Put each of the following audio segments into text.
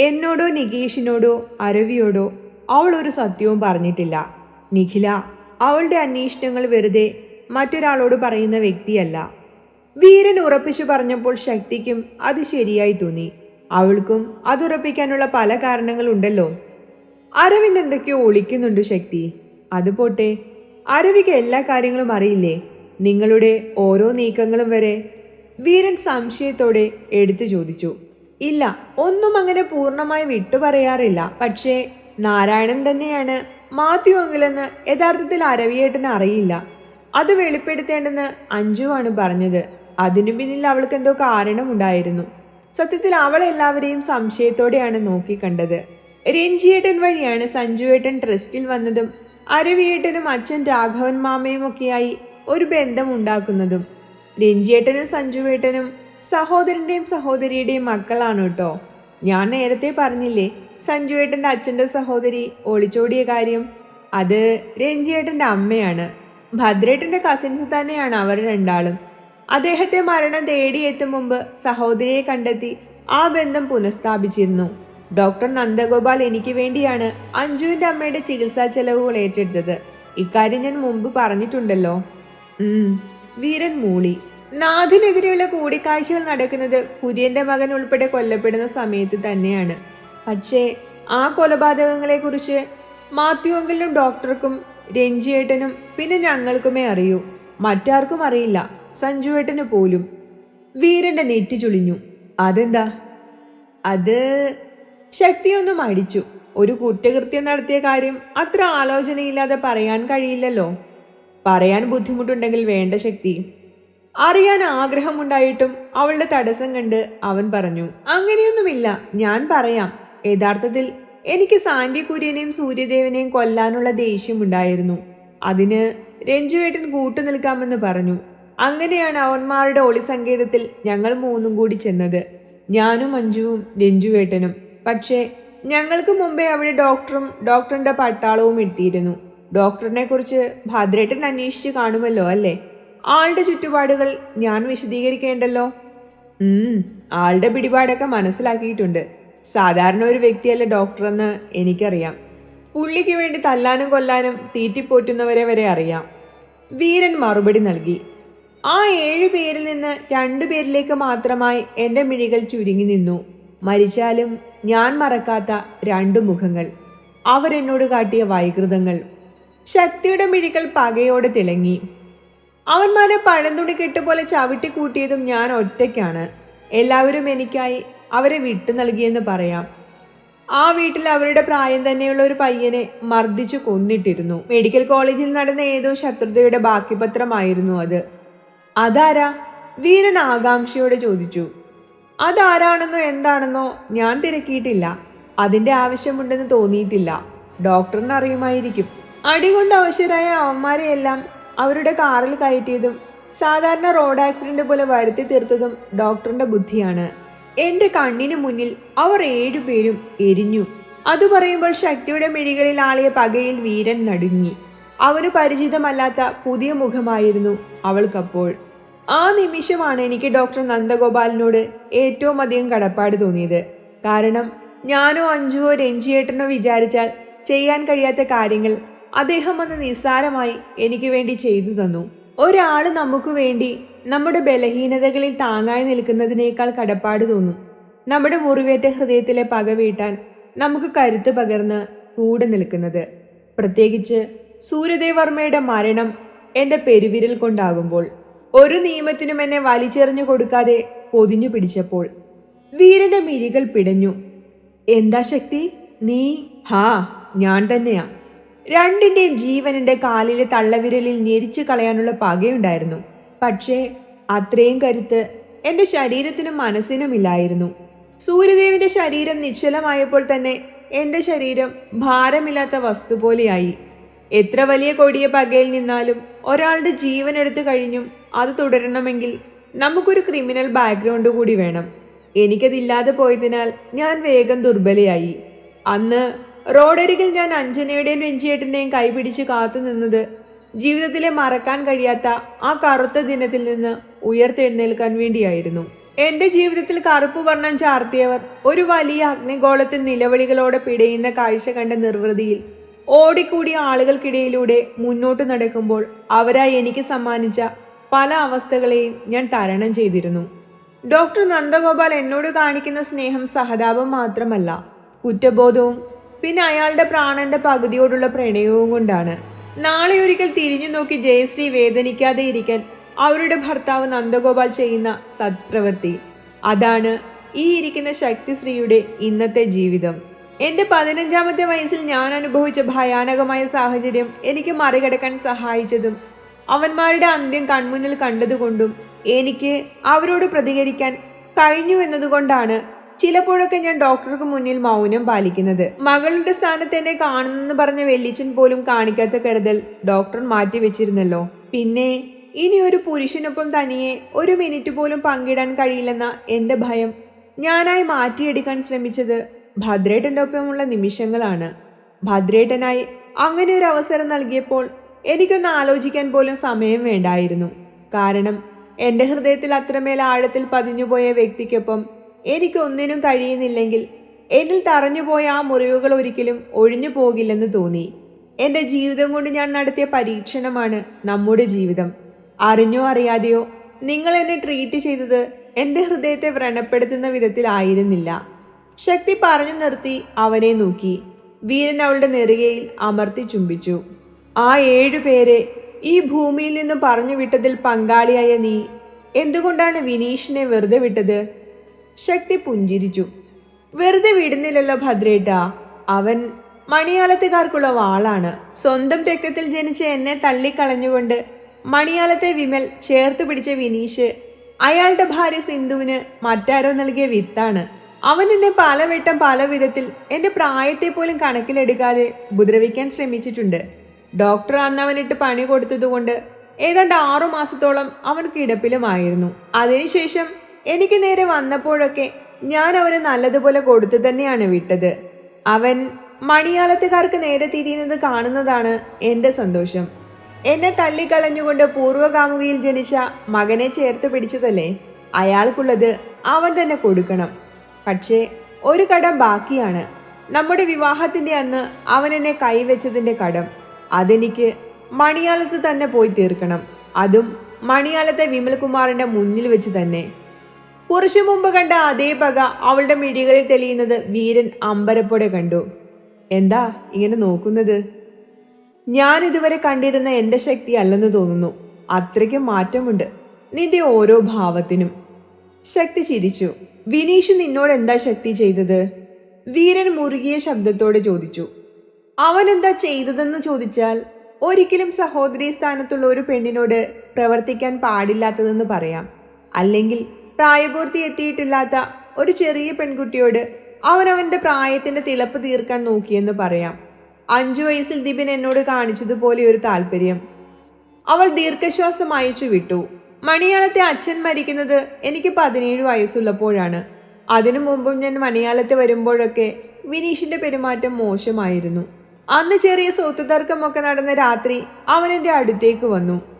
എന്നോടോ നികേഷിനോടോ അരവിയോടോ അവൾ ഒരു സത്യവും പറഞ്ഞിട്ടില്ല. നിഖില അവളുടെ അന്വേഷണങ്ങൾ വെറുതെ മറ്റൊരാളോട് പറയുന്ന വ്യക്തിയല്ല. വീരൻ ഉറപ്പിച്ചു പറഞ്ഞപ്പോൾ ശക്തിക്കും അത് ശരിയായി തോന്നി. അവൾക്കും അതുറപ്പിക്കാനുള്ള പല കാരണങ്ങളുണ്ടല്ലോ അരവിന് എന്തൊക്കെയോ ഒളിക്കുന്നുണ്ട് ശക്തി. അത് പോട്ടെ. അരവിക്ക് എല്ലാ കാര്യങ്ങളും അറിയില്ലേ? നിങ്ങളുടെ ഓരോ നീക്കങ്ങളും വരെ വീരൻ സംശയത്തോടെ എടുത്തു ചോദിച്ചു. ഇല്ല ഒന്നും അങ്ങനെ പൂർണമായി വിട്ടു പറയാറില്ല. പക്ഷേ നാരായണൻ തന്നെയാണ് മാത്യു അങ്കിളെന്ന് യഥാർത്ഥത്തിൽ അരവിയേട്ടന് അറിയില്ല. അത് വെളിപ്പെടുത്തേണ്ടെന്ന് അഞ്ജുവാണ് പറഞ്ഞത്. അതിനു പിന്നിൽ അവൾക്ക് എന്തോ കാരണമുണ്ടായിരുന്നു. സത്യത്തിൽ അവൾ എല്ലാവരെയും സംശയത്തോടെയാണ് നോക്കിക്കണ്ടത്. രഞ്ജിയേട്ടൻ വഴിയാണ് സഞ്ജുവേട്ടൻ ട്രസ്റ്റിൽ വന്നതും അരവിയേട്ടനും അച്ഛൻ രാഘവൻ മാമയും ഒക്കെയായി ഒരു ബന്ധം ഉണ്ടാക്കുന്നതും രഞ്ജിയേട്ടനും സഞ്ജുവേട്ടനും സഹോദരന്റെയും സഹോദരിയുടെയും മക്കളാണ് കേട്ടോ. ഞാൻ നേരത്തെ പറഞ്ഞില്ലേ സഞ്ജുവേട്ടന്റെ അച്ഛന്റെ സഹോദരി ഒളിച്ചോടിയ കാര്യം? അത് രഞ്ജിയേട്ടന്റെ അമ്മയാണ്. ഭദ്രേട്ടന്റെ കസിൻസ് തന്നെയാണ് അവർ രണ്ടാളും. അദ്ദേഹത്തെ മരണം തേടിയെത്തും മുമ്പ് സഹോദരിയെ കണ്ടെത്തി ആ ബന്ധം പുനഃസ്ഥാപിച്ചിരുന്നു. ഡോക്ടർ നന്ദഗോപാൽ എനിക്ക് വേണ്ടിയാണ് അഞ്ജുവിന്റെ അമ്മയുടെ ചികിത്സാ ചെലവുകൾ ഏറ്റെടുത്തത്. ഇക്കാര്യം ഞാൻ മുമ്പ് പറഞ്ഞിട്ടുണ്ടല്ലോ. വീരൻ മൂളി. നാഥിനെതിരെയുള്ള കൂടിക്കാഴ്ചകൾ നടക്കുന്നത് കുര്യന്റെ മകൻ ഉൾപ്പെടെ കൊല്ലപ്പെടുന്ന സമയത്ത് തന്നെയാണ്. പക്ഷേ ആ കൊലപാതകങ്ങളെക്കുറിച്ച് മാത്യു അങ്കിളിനും ഡോക്ടർക്കും രഞ്ജിയേട്ടനും പിന്നെ ഞങ്ങൾക്കുമേ അറിയൂ. മറ്റാർക്കും അറിയില്ല. സഞ്ജുവേട്ടന് പോലും. വീരന്റെ നെറ്റി ചുളിഞ്ഞു. അതെന്താ? അത് ശക്തിയൊന്നും അടിച്ചു. ഒരു കുറ്റകൃത്യം നടത്തിയ കാര്യം അത്ര ആലോചനയില്ലാതെ പറയാൻ കഴിയില്ലല്ലോ. പറയാൻ ബുദ്ധിമുട്ടുണ്ടെങ്കിൽ വേണ്ട ശക്തി. അറിയാൻ ആഗ്രഹമുണ്ടായിട്ടും അവളുടെ തടസ്സം കണ്ട് അവൻ പറഞ്ഞു അങ്ങനെയൊന്നുമില്ല ഞാൻ പറയാം. യഥാർത്ഥത്തിൽ എനിക്ക് സാന്റി കുര്യനെയും സൂര്യദേവനെയും കൊല്ലാനുള്ള ദേഷ്യമുണ്ടായിരുന്നു അതിന് രഞ്ജുവേട്ടൻ കൂട്ടു നിൽക്കാമെന്ന് പറഞ്ഞു. അങ്ങനെയാണ് അവന്മാരുടെ ഒളിസങ്കേതത്തിൽ ഞങ്ങൾ മൂന്നും കൂടി ചെന്നത്. ഞാനും അഞ്ജുവും രഞ്ജുവേട്ടനും. പക്ഷേ ഞങ്ങൾക്ക് മുമ്പേ അവിടെ ഡോക്ടറും ഡോക്ടറിന്റെ പട്ടാളവും എത്തിയിരുന്നു. ഡോക്ടറിനെ കുറിച്ച് ഭദ്രേട്ടൻ അന്വേഷിച്ച് കാണുമല്ലോ അല്ലേ? ആളുടെ ചുറ്റുപാടുകൾ ഞാൻ വിശദീകരിക്കേണ്ടല്ലോ. ആളുടെ പിടിപാടൊക്കെ മനസ്സിലാക്കിയിട്ടുണ്ട്. സാധാരണ ഒരു വ്യക്തിയല്ല ഡോക്ടറെന്ന് എനിക്കറിയാം. പുള്ളിക്ക് വേണ്ടി തല്ലാനും കൊല്ലാനും തീറ്റിപ്പോറ്റുന്നവരെ വരെ അറിയാം. വീരൻ മറുപടി നൽകി. ആ ഏഴു പേരിൽ നിന്ന് രണ്ടു പേരിലേക്ക് മാത്രമായി എന്റെ മിഴികൾ ചുരുങ്ങി നിന്നു. മരിച്ചാലും ഞാൻ മറക്കാത്ത രണ്ടു മുഖങ്ങൾ. അവരെന്നോട് കാട്ടിയ വൈകൃതങ്ങൾ. ശക്തിയുടെ മിഴികൾ പകയോടെ തിളങ്ങി. അവന്മാരെ പഴന്തുണി കെട്ടുപോലെ ചവിട്ടി കൂട്ടിയതും ഞാൻ ഒറ്റയ്ക്കാണ്. എല്ലാവരും എനിക്കായി അവരെ വിട്ടു നൽകിയെന്ന് പറയാം. ആ വീട്ടിൽ അവരുടെ പ്രായം തന്നെയുള്ള ഒരു പയ്യനെ മർദ്ദിച്ചു കൊന്നിട്ടിരുന്നു. മെഡിക്കൽ കോളേജിൽ നടന്ന ഏതോ ശത്രുതയുടെ ബാക്കി പത്രമായിരുന്നു അത്. അതാരാ? വീരൻ ആകാംക്ഷയോടെ ചോദിച്ചു. അതാരാണെന്നോ എന്താണെന്നോ ഞാൻ തിരക്കിയിട്ടില്ല. അതിന്റെ ആവശ്യമുണ്ടെന്ന് തോന്നിയിട്ടില്ല. ഡോക്ടറിന് അറിയുമായിരിക്കും അടികൊണ്ട് അവശരായ അവന്മാരെയെല്ലാം അവരുടെ കാറിൽ കയറ്റിയതും സാധാരണ റോഡ് ആക്സിഡന്റ് പോലെ വരുത്തി തീർത്തതും ഡോക്ടറിന്റെ ബുദ്ധിയാണ്. എന്റെ കണ്ണിന് മുന്നിൽ അവർ ഏഴുപേരും എരിഞ്ഞു. അത് പറയുമ്പോൾ ശക്തിയുടെ മിഴികളിൽ ആളിയ പകയിൽ വീരൻ നടുങ്ങി. അവന് പരിചിതമല്ലാത്ത പുതിയ മുഖമായിരുന്നു അവൾക്കപ്പോൾ. ആ നിമിഷമാണ് എനിക്ക് ഡോക്ടർ നന്ദഗോപാലിനോട് ഏറ്റവും അധികം കടപ്പാട് തോന്നിയത്. കാരണം ഞാനോ അഞ്ജുവോ രഞ്ജിയേട്ടനോ വിചാരിച്ചാൽ ചെയ്യാൻ കഴിയാത്ത കാര്യങ്ങൾ അദ്ദേഹം അന്ന് നിസ്സാരമായി എനിക്ക് വേണ്ടി ചെയ്തു തന്നു. ഒരാൾ നമുക്ക് വേണ്ടി നമ്മുടെ ബലഹീനതകളിൽ താങ്ങായി നിൽക്കുന്നതിനേക്കാൾ കടപ്പാട് തോന്നും. നമ്മുടെ മുറിവേറ്റ ഹൃദയത്തിലെ പക വീട്ടാൻ നമുക്ക് കരുത്ത് പകർന്ന് കൂടെ നിൽക്കുന്നത്. പ്രത്യേകിച്ച് സൂര്യദേവർമ്മയുടെ മരണം എന്റെ പെരുവിരൽ കൊണ്ടാകുമ്പോൾ ഒരു നിയമത്തിനും എന്നെ വലിച്ചെറിഞ്ഞു കൊടുക്കാതെ പൊതിഞ്ഞു പിടിച്ചപ്പോൾ. വീരന്റെ മിഴികൾ പിടഞ്ഞു. എന്താ ശക്തി? നീ? ഹാ ഞാൻ തന്നെയാ. രണ്ടിന്റെയും ജീവൻ എന്റെ കാലിലെ തള്ളവിരലിൽ ഞെരിച്ചു കളയാനുള്ള പകയുണ്ടായിരുന്നു. പക്ഷേ അത്രയും കരുത്ത് എന്റെ ശരീരത്തിനും മനസ്സിനും ഇല്ലായിരുന്നു. സൂര്യദേവിന്റെ ശരീരം നിശ്ചലമായപ്പോൾ തന്നെ എന്റെ ശരീരം ഭാരമില്ലാത്ത വസ്തു പോലെയായി. എത്ര വലിയ കൊടിയ പകയിൽ നിന്നാലും ഒരാളുടെ ജീവൻ എടുത്തു കഴിഞ്ഞും അത് തുടരണമെങ്കിൽ നമുക്കൊരു ക്രിമിനൽ ബാക്ക്ഗ്രൗണ്ട് കൂടി വേണം. എനിക്കതില്ലാതെ പോയതിനാൽ ഞാൻ വേഗം ദുർബലയായി. അന്ന് റോഡരികിൽ ഞാൻ അഞ്ജനയുടെയും രഞ്ജിയേട്ടന്റെയും കൈപിടിച്ച് കാത്തു നിന്നത് ജീവിതത്തിലെ മറക്കാൻ കഴിയാത്ത ആ കറുത്ത ദിനത്തിൽ നിന്ന് ഉയർത്തെഴുന്നേൽക്കാൻ വേണ്ടിയായിരുന്നു. എന്റെ ജീവിതത്തിൽ കറുപ്പ് വർണം ചാർത്തിയവർ ഒരു വലിയ അഗ്നിഗോളത്തിൽ നിലവിളികളോടെ പിടയുന്ന കാഴ്ച കണ്ട നിർവൃതിയിൽ ഓടിക്കൂടിയ ആളുകൾക്കിടയിലൂടെ മുന്നോട്ട് നടക്കുമ്പോൾ അവരായി എനിക്ക് സമ്മാനിച്ച പല അവസ്ഥകളെയും ഞാൻ തരണം ചെയ്തിരുന്നു. ഡോക്ടർ നന്ദഗോപാൽ എന്നോട് കാണിക്കുന്ന സ്നേഹം സഹതാപം മാത്രമല്ല കുറ്റബോധവും പിന്നെ അയാളുടെ പ്രാണന്റെ പകുതിയോടുള്ള പ്രണയവും കൊണ്ടാണ്. നാളെ ഒരിക്കൽ തിരിഞ്ഞു നോക്കി ജയശ്രീ വേദനിക്കാതെ ഇരിക്കാൻ അവരുടെ ഭർത്താവ് നന്ദഗോപാൽ ചെയ്യുന്ന സത്പ്രവൃത്തി. അതാണ് ഈ ഇരിക്കുന്ന ശക്തിശ്രീയുടെ ഇന്നത്തെ ജീവിതം. എന്റെ പതിനഞ്ചാമത്തെ വയസ്സിൽ ഞാൻ അനുഭവിച്ച ഭയാനകമായ സാഹചര്യം എനിക്ക് മറികടക്കാൻ സഹായിച്ചതും അവന്മാരുടെ അന്ത്യം കൺമുന്നിൽ കണ്ടതുകൊണ്ടും എനിക്ക് അവരോട് പ്രതികരിക്കാൻ കഴിഞ്ഞു എന്നതുകൊണ്ടാണ് ചിലപ്പോഴൊക്കെ ഞാൻ ഡോക്ടർക്ക് മുന്നിൽ മൗനം പാലിക്കുന്നത്. മകളുടെ സ്ഥാനത്ത് എന്നെ കാണുന്നെന്ന് പറഞ്ഞ വെല്ലിച്ചൻ പോലും കാണിക്കാത്ത കരുതൽ ഡോക്ടർ മാറ്റിവെച്ചിരുന്നല്ലോ. പിന്നെ ഇനി ഒരു പുരുഷനൊപ്പം തനിയെ ഒരു മിനിറ്റ് പോലും പങ്കിടാൻ കഴിയില്ലെന്ന എന്റെ ഭയം ഞാനായി മാറ്റിയെടുക്കാൻ ശ്രമിച്ചത് ഭദ്രേട്ടന്റെ ഒപ്പമുള്ള നിമിഷങ്ങളാണ്. ഭദ്രേട്ടനായി അങ്ങനെ ഒരു അവസരം നൽകിയപ്പോൾ എനിക്കൊന്ന് ആലോചിക്കാൻ പോലും സമയം വേണ്ടായിരുന്നു. കാരണം എന്റെ ഹൃദയത്തിൽ അത്രമേൽ ആഴത്തിൽ പതിഞ്ഞുപോയ വ്യക്തിക്കൊപ്പം എനിക്കൊന്നിനും കഴിയുന്നില്ലെങ്കിൽ എന്നിൽ തറഞ്ഞുപോയ ആ മുറിവുകൾ ഒരിക്കലും ഒഴിഞ്ഞു പോകില്ലെന്ന് തോന്നി. എന്റെ ജീവിതം കൊണ്ട് ഞാൻ നടത്തിയ പരീക്ഷണമാണ് നമ്മുടെ ജീവിതം. അറിഞ്ഞോ അറിയാതെയോ നിങ്ങൾ എന്നെ ട്രീറ്റ് ചെയ്തത് എന്റെ ഹൃദയത്തെ വ്രണപ്പെടുത്തുന്ന വിധത്തിലായിരുന്നില്ല ശക്തി പറഞ്ഞു നിർത്തി അവനെ നോക്കി. വീരൻ അവളുടെ നെറുകയിൽ അമർത്തി ചുംബിച്ചു. ആ ഏഴു പേരെ ഈ ഭൂമിയിൽ നിന്ന് പറഞ്ഞു വിട്ടതിൽ പങ്കാളിയായ നീ. എന്തുകൊണ്ടാണ് വിനീഷിനെ വെറുതെ വിട്ടത്? ശക്തി പുഞ്ചിരിച്ചു. വെറുതെ വിടുന്നില്ലല്ലോ ഭദ്രേട്ട. അവൻ മണിയാലത്തുകാർക്കുള്ള വാളാണ്. സ്വന്തം രക്തത്തിൽ ജനിച്ച എന്നെ തള്ളിക്കളഞ്ഞുകൊണ്ട് മണിയാലത്തെ വിമൽ ചേർത്ത് പിടിച്ച വിനീഷ് അയാളുടെ ഭാര്യ സിന്ധുവിന് മറ്റാരോ നൽകിയ വിത്താണ്. അവൻ എന്നെ പലവട്ടം പല വിധത്തിൽ എന്റെ പ്രായത്തെ പോലും കണക്കിലെടുക്കാതെ ഉപദ്രവിക്കാൻ ശ്രമിച്ചിട്ടുണ്ട്. ഡോക്ടർ അന്ന് അവനിട്ട് പണി കൊടുത്തതുകൊണ്ട് ഏതാണ്ട് ആറു മാസത്തോളം അവൻ കിടപ്പിലുമായിരുന്നു. അതിനുശേഷം എനിക്ക് നേരെ വന്നപ്പോഴൊക്കെ ഞാൻ അവന് നല്ലതുപോലെ കൊടുത്തു തന്നെയാണ് വിട്ടത്. അവൻ മണിയാലത്തുകാർക്ക് നേരെ തിരിയുന്നത് കാണുന്നതാണ് എന്റെ സന്തോഷം. എന്നെ തള്ളിക്കളഞ്ഞുകൊണ്ട് പൂർവകാമുകിയിൽ ജനിച്ച മകനെ ചേർത്ത് പിടിച്ചതല്ലേ? അയാൾക്കുള്ളത് അവൻ തന്നെ കൊടുക്കണം. പക്ഷേ ഒരു കടം ബാക്കിയാണ്. നമ്മുടെ വിവാഹത്തിന്റെ അന്ന് അവൻ എന്നെ കൈവച്ചതിന്റെ കടം. അതെനിക്ക് മണിയാലത്ത് തന്നെ പോയി തീർക്കണം. അതും മണിയാലത്തെ വിമൽകുമാറിന്റെ മുന്നിൽ വെച്ച് തന്നെ. കുറച്ചു മുമ്പ് കണ്ട അതേ പക അവളുടെ മിഴികളിൽ തെളിയുന്നത് വീരൻ അമ്പരപ്പോടെ കണ്ടു. എന്താ ഇങ്ങനെ നോക്കുന്നത്? ഞാൻ ഇതുവരെ കണ്ടിരുന്ന എന്റെ ശക്തി അല്ലെന്ന് തോന്നുന്നു. അത്രയ്ക്കും മാറ്റമുണ്ട്. നിന്റെ ഓരോ ഭാവത്തിനും. ശക്തി ചിരിച്ചു. വിനീഷ് നിന്നോട് എന്താ ശക്തി ചെയ്തത്? വീരൻ മുറുകിയ ശബ്ദത്തോടെ ചോദിച്ചു. അവൻ എന്താ ചെയ്തതെന്ന് ചോദിച്ചാൽ ഒരിക്കലും സഹോദരി സ്ഥാനത്തുള്ള ഒരു പെണ്ണിനോട് പ്രവർത്തിക്കാൻ പാടില്ലാത്തതെന്ന് പറയാം. അല്ലെങ്കിൽ പ്രായപൂർത്തി എത്തിയിട്ടില്ലാത്ത ഒരു ചെറിയ പെൺകുട്ടിയോട് അവൻ പ്രായത്തിന്റെ തിളപ്പ് തീർക്കാൻ നോക്കിയെന്ന് പറയാം. അഞ്ചു വയസ്സിൽ ദിപിൻ എന്നോട് കാണിച്ചതുപോലെ ഒരു താല്പര്യം. അവൾ ദീർഘശ്വാസം അയച്ചു വിട്ടു. മണിയാളത്തെ അച്ഛൻ മരിക്കുന്നത് എനിക്ക് പതിനേഴ് വയസ്സുള്ളപ്പോഴാണ്. അതിനു മുമ്പും ഞാൻ മണിയാളത്ത് വരുമ്പോഴൊക്കെ വിനീഷിന്റെ പെരുമാറ്റം മോശമായിരുന്നു. അന്ന് ചെറിയ സ്വത്ത് തർക്കമൊക്കെ നടന്ന രാത്രി അവൻ അടുത്തേക്ക് വന്നു.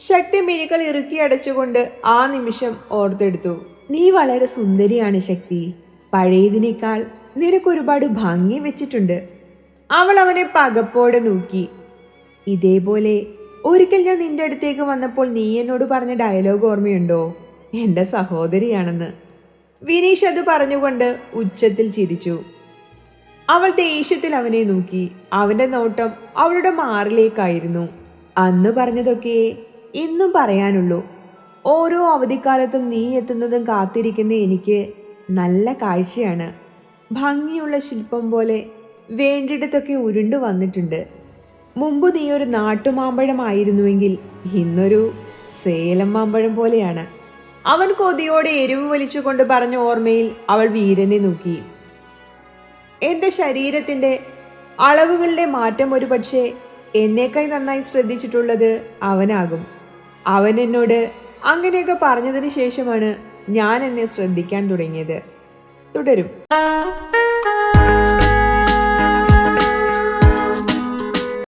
ശക്തി മിഴികൾ ഇറുക്കി അടച്ചുകൊണ്ട് ആ നിമിഷം ഓർത്തെടുത്തു. നീ വളരെ സുന്ദരിയാണ് ശക്തി. പഴയതിനേക്കാൾ നിനക്കൊരുപാട് ഭംഗി വെച്ചിട്ടുണ്ട്. അവൾ അവനെ പകപ്പോടെ നോക്കി. ഇതേപോലെ ഒരിക്കൽ ഞാൻ നിന്റെ അടുത്തേക്ക് വന്നപ്പോൾ നീ എന്നോട് പറഞ്ഞ ഡയലോഗ് ഓർമ്മയുണ്ടോ? എന്റെ സഹോദരിയാണെന്ന്. വിനീഷ് അത് പറഞ്ഞുകൊണ്ട് ഉച്ചത്തിൽ ചിരിച്ചു. അവൾ ദേഷ്യത്തിൽ അവനെ നോക്കി. അവന്റെ നോട്ടം അവളുടെ മാറിലേക്കായിരുന്നു. അന്ന് പറഞ്ഞതൊക്കെ ഇന്നും പറയാനുള്ളൂ. ഓരോ അവധിക്കാലത്തും നീ എത്തുന്നതും കാത്തിരിക്കുന്ന എനിക്ക് നല്ല കാഴ്ചയാണ്. ഭംഗിയുള്ള ശില്പം പോലെ വേണ്ടിടത്തൊക്കെ ഉരുണ്ടു വന്നിട്ടുണ്ട്. മുമ്പ് നീ ഒരു നാട്ടുമാമ്പഴമായിരുന്നുവെങ്കിൽ ഇന്നൊരു സേലം മാമ്പഴം പോലെയാണ്. അവൻ കൊതിയോടെ എരിവ് വലിച്ചുകൊണ്ട് പറഞ്ഞ ഓർമ്മയിൽ അവൾ വീരനെ നോക്കി. എന്റെ ശരീരത്തിന്റെ അളവുകളുടെ മാറ്റം ഒരുപക്ഷെ എന്നേക്കായി നന്നായി ശ്രദ്ധിച്ചിട്ടുള്ളത് അവനാകും. അവൻ എന്നോട് അങ്ങനെയൊക്കെ പറഞ്ഞതിന് ശേഷമാണ് ഞാൻ എന്നെ ശ്രദ്ധിക്കാൻ തുടങ്ങിയത്. തുടരും.